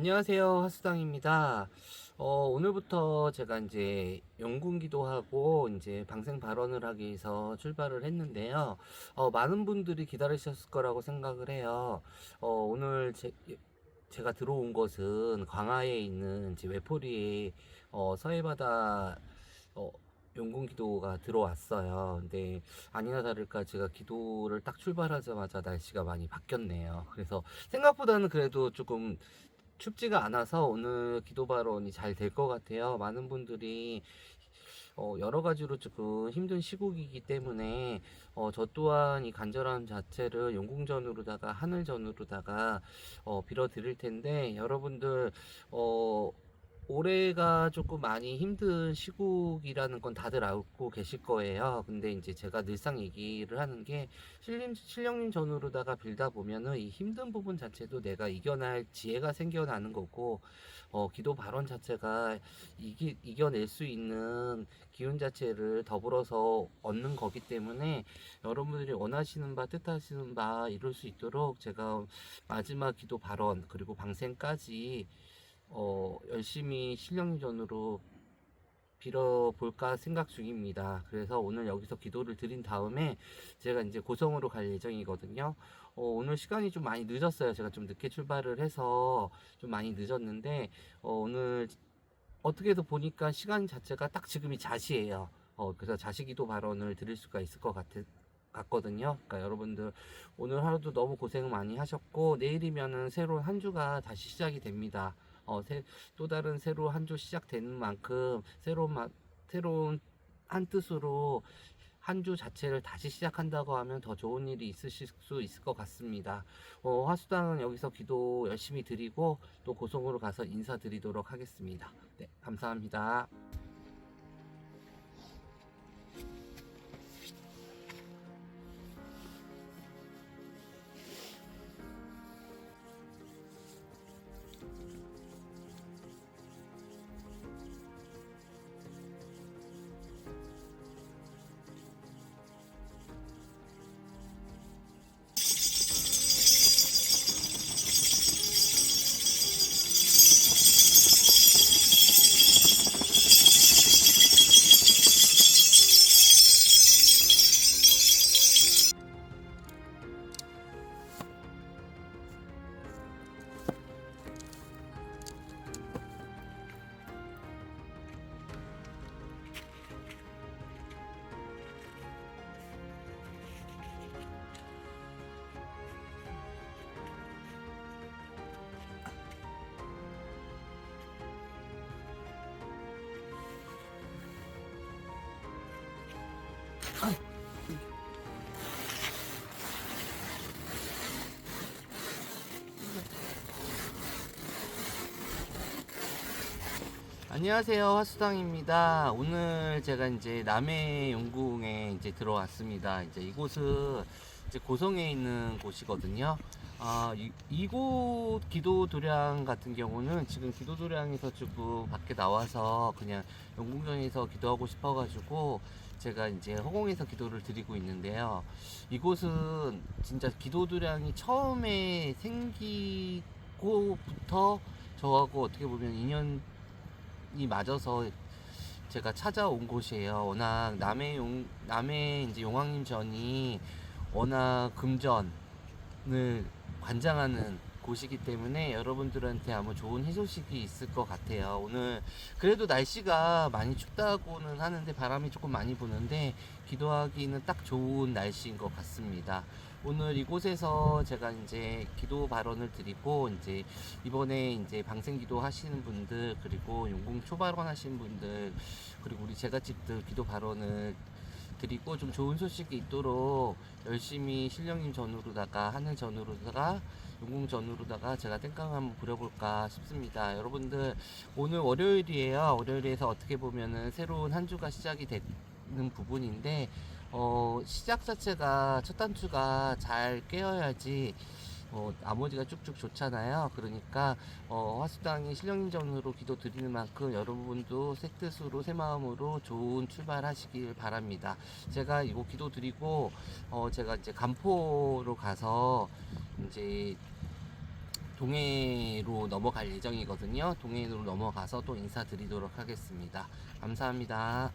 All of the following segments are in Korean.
안녕하세요. 하수당입니다. 어, 오늘부터 제가 이제 연군 기도 하고 이제 방생 발언을 하기 위해서 출발을 했는데요. 어, 많은 분들이 기다리셨을 거라고 생각을 해요. 어, 오늘 제, 제가 들어온 것은 광화에 있는 이제 외포리에 어, 서해바다 어, 연군 기도가 들어왔어요. 근데 아니나 다를까 제가 기도를 딱 출발하자마자 날씨가 많이 바뀌었네요. 그래서 생각보다는 그래도 조금 춥지가 않아서 오늘 기도 발언이 잘 될 것 같아요. 많은 분들이 어, 여러 가지로 조금 힘든 시국이기 때문에 어, 저 또한 이 간절함 자체를 용궁전으로다가 하늘전으로다가 어, 빌어 드릴 텐데 여러분들 어, 올해가 조금 많이 힘든 시국이라는 건 다들 알고 계실 거예요. 근데 이제 제가 늘상 얘기를 하는 게 실님, 실령님 전으로다가 빌다 보면은 이 힘든 부분 자체도 내가 이겨낼 지혜가 생겨나는 거고, 어, 기도 발언 자체가 이기, 이겨낼 수 있는 기운 자체를 더불어서 얻는 거기 때문에 여러분들이 원하시는 바, 뜻하시는 바 이룰 수 있도록 제가 마지막 기도 발언, 그리고 방생까지 어, 열심히 실령전으로 빌어볼까 생각 중입니다. 그래서 오늘 여기서 기도를 드린 다음에 제가 이제 고성으로 갈 예정이거든요. 어, 오늘 시간이 좀 많이 늦었어요. 제가 좀 늦게 출발을 해서 좀 많이 늦었는데, 어, 오늘 어떻게도 보니까 시간 자체가 딱 지금이 자시예요. 어, 그래서 자시기도 발언을 드릴 수가 있을 것 같, 같거든요. 그러니까 여러분들 오늘 하루도 너무 고생 많이 하셨고, 내일이면은 새로운 한 주가 다시 시작이 됩니다. 어, 새, 또 다른 새로 한 주 시작되는 만큼 새로운 마, 새로운 한 뜻으로 한 주 자체를 다시 시작한다고 하면 더 좋은 일이 있으실 수 있을 것 같습니다. 어, 화수당은 여기서 기도 열심히 드리고 또 고성으로 가서 인사드리도록 하겠습니다. 네, 감사합니다. 안녕하세요 화수당입니다. 오늘 제가 이제 남해 용궁에 이제 들어왔습니다. 이제 이곳은 이제 고성에 있는 곳이거든요. 아 이, 이곳 기도 도량 같은 경우는 지금 기도 도량에서 조금 밖에 나와서 그냥 용궁전에서 기도하고 싶어 가지고 제가 이제 허공에서 기도를 드리고 있는데요. 이곳은 진짜 기도 도량이 처음에 생기고부터 저하고 어떻게 보면 인연 이 맞아서 제가 찾아온 곳이에요. 워낙 남해 용 남해 이제 용왕님 전이 워낙 금전을 관장하는 곳이기 때문에 여러분들한테 아마 좋은 희소식이 있을 것 같아요. 오늘 그래도 날씨가 많이 춥다고는 하는데 바람이 조금 많이 부는데 기도하기는 딱 좋은 날씨인 것 같습니다. 오늘 이곳에서 제가 이제 기도 발언을 드리고 이제 이번에 이제 방생 기도 하시는 분들 그리고 용궁 초발언 하시는 분들 그리고 우리 제가집들 기도 발언을 드리고 좀 좋은 소식이 있도록 열심히 신령님 전으로다가 하늘 전으로다가 용궁 전으로다가 제가 땡깡 한번 부려볼까 싶습니다. 여러분들 오늘 월요일이에요. 월요일에서 어떻게 보면은 새로운 한 주가 시작이 되는 부분인데 어, 시작 자체가 첫 단추가 잘 깨어야지 어, 나머지가 쭉쭉 좋잖아요. 그러니까 어, 화수당이 신령인전으로 기도 드리는 만큼 여러분도 새 뜻으로 새 마음으로 좋은 출발하시길 바랍니다. 제가 이거 기도 드리고 어, 제가 이제 간포로 가서 이제 동해로 넘어갈 예정이거든요. 동해로 넘어가서 또 인사드리도록 하겠습니다. 감사합니다.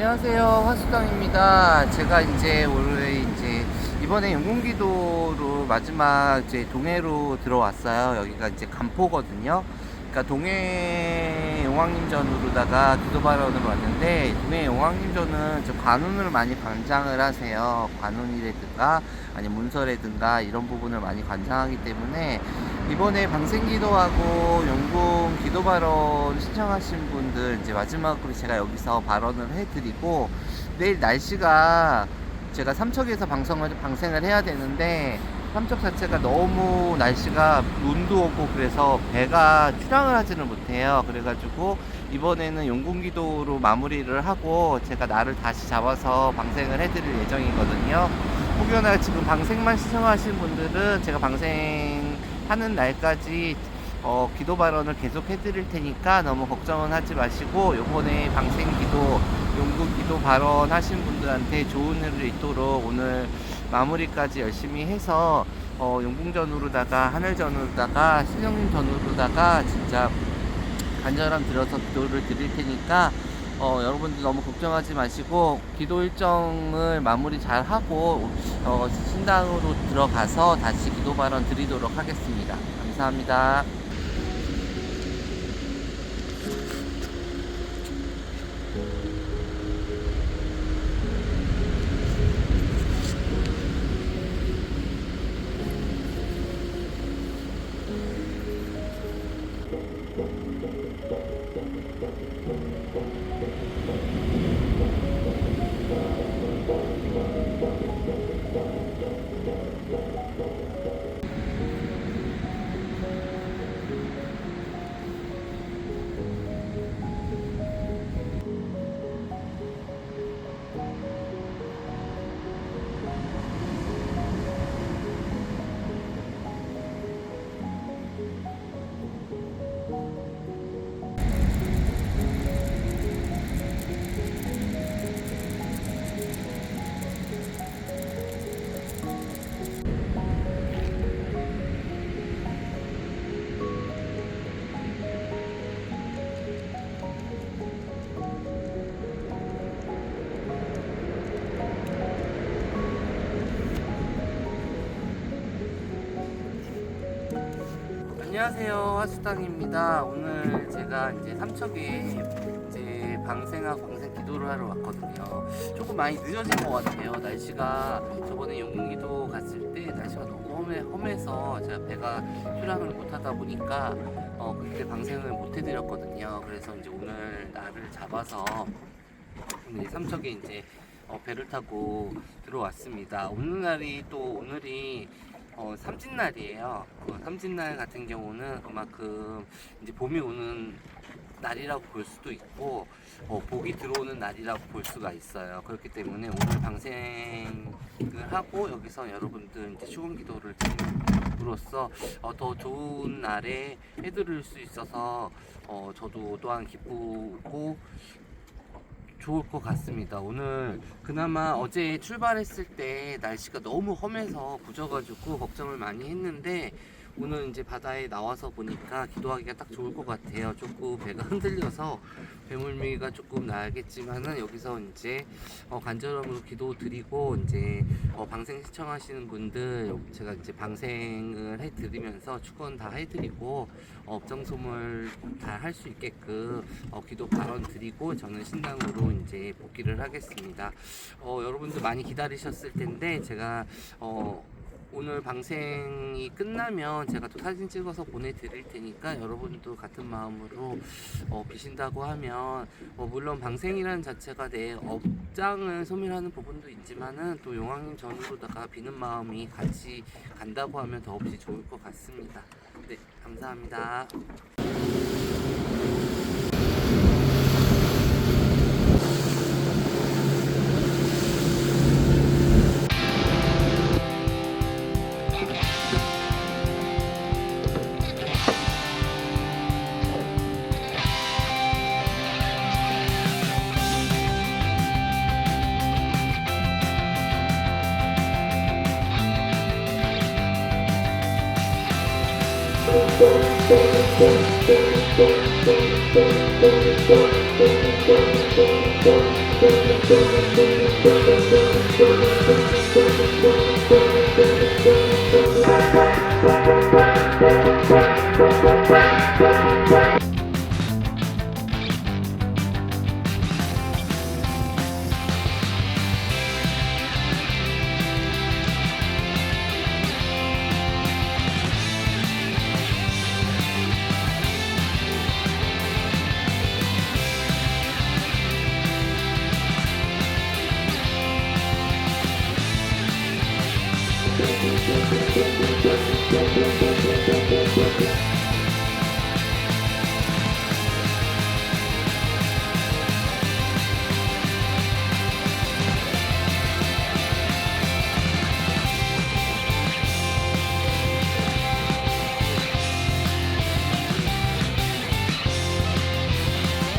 안녕하세요 화수당입니다. 제가 이제 올해 이제 이번에 영gun기도로 마지막 이제 동해로 들어왔어요. 여기가 이제 간포거든요. 그러니까 동해 용왕님전으로다가 기도 발언으로 왔는데 동해 용왕님전은 저 관운을 많이 관장을 하세요. 관운이라든가 아니 문서라든가 이런 부분을 많이 관장하기 때문에 이번에 방생기도하고 용궁 기도 발언 신청하신 분들 이제 마지막으로 제가 여기서 발언을 해드리고 내일 날씨가 제가 삼척에서 방송을 방생을 해야 되는데 삼척 자체가 너무 날씨가 눈도 오고 그래서 배가 출항을 하지는 못해요. 그래가지고 이번에는 용궁기도로 마무리를 하고 제가 날을 다시 잡아서 방생을 해드릴 예정이거든요. 혹여나 지금 방생만 신청하신 분들은 제가 방생하는 날까지 어, 기도 발언을 계속 해드릴 테니까 너무 걱정은 하지 마시고 요번에 방생 기도 용궁기도 발언 하신 분들한테 좋은 일을 있도록 오늘 마무리까지 열심히 해서 어, 용궁전으로다가 하늘전으로다가 신령님 전으로다가 진짜 간절함 들어서 기도를 드릴 테니까 어, 여러분들 너무 걱정하지 마시고 기도 일정을 마무리 잘 하고 어, 신당으로 들어가서 다시 기도 발언 드리도록 하겠습니다. 감사합니다. 안녕하세요 화수당입니다 오늘 제가 이제 삼척에 이제 방생하고 방생 기도를 하러 왔거든요 조금 많이 늦어진 것 같아요 날씨가 저번에 용궁기도 갔을 때 날씨가 너무 험해, 험해서 제가 배가 출항을 못하다 보니까 어, 그때 방생을 못 해드렸거든요. 그래서 이제 오늘 날을 잡아서 오늘 삼척에 이제 어, 배를 타고 들어왔습니다. 오늘 날이 또 오늘이 어, 삼진날이에요. 어, 삼진날 같은 경우는 그만큼 이제 봄이 오는 날이라고 볼 수도 있고 어, 복이 들어오는 날이라고 볼 수가 있어요. 그렇기 때문에 오늘 방생을 하고 여기서 여러분들 이제 추운 기도를 드림으로써 어, 더 좋은 날에 해드릴 수 있어서 어, 저도 또한 기쁘고 좋을 것 같습니다. 오늘 그나마 어제 출발했을 때 날씨가 너무 험해서 부져가지고 걱정을 많이 했는데 오늘 이제 바다에 나와서 보니까 기도하기가 딱 좋을 것 같아요. 조금 배가 흔들려서 배물미가 조금 나겠지만은 여기서 이제 어, 간절함으로 기도 드리고 이제 어, 방생 시청하시는 분들 제가 이제 방생을 해드리면서 축원 다 해드리고 어, 업장소물 다 할 수 있게끔 어, 기도 발언 드리고 저는 신당으로 이제 복귀를 하겠습니다. 어, 여러분들 많이 기다리셨을 텐데 제가 어, 오늘 방생이 끝나면 제가 또 사진 찍어서 보내드릴 테니까 여러분도 같은 마음으로 어, 비신다고 하면 어, 물론 방생이라는 자체가 내 업장을 소멸하는 부분도 있지만은 또 용왕님 전으로다가 비는 마음이 같이 간다고 하면 더없이 좋을 것 같습니다. 네, 감사합니다. Thank Thank you.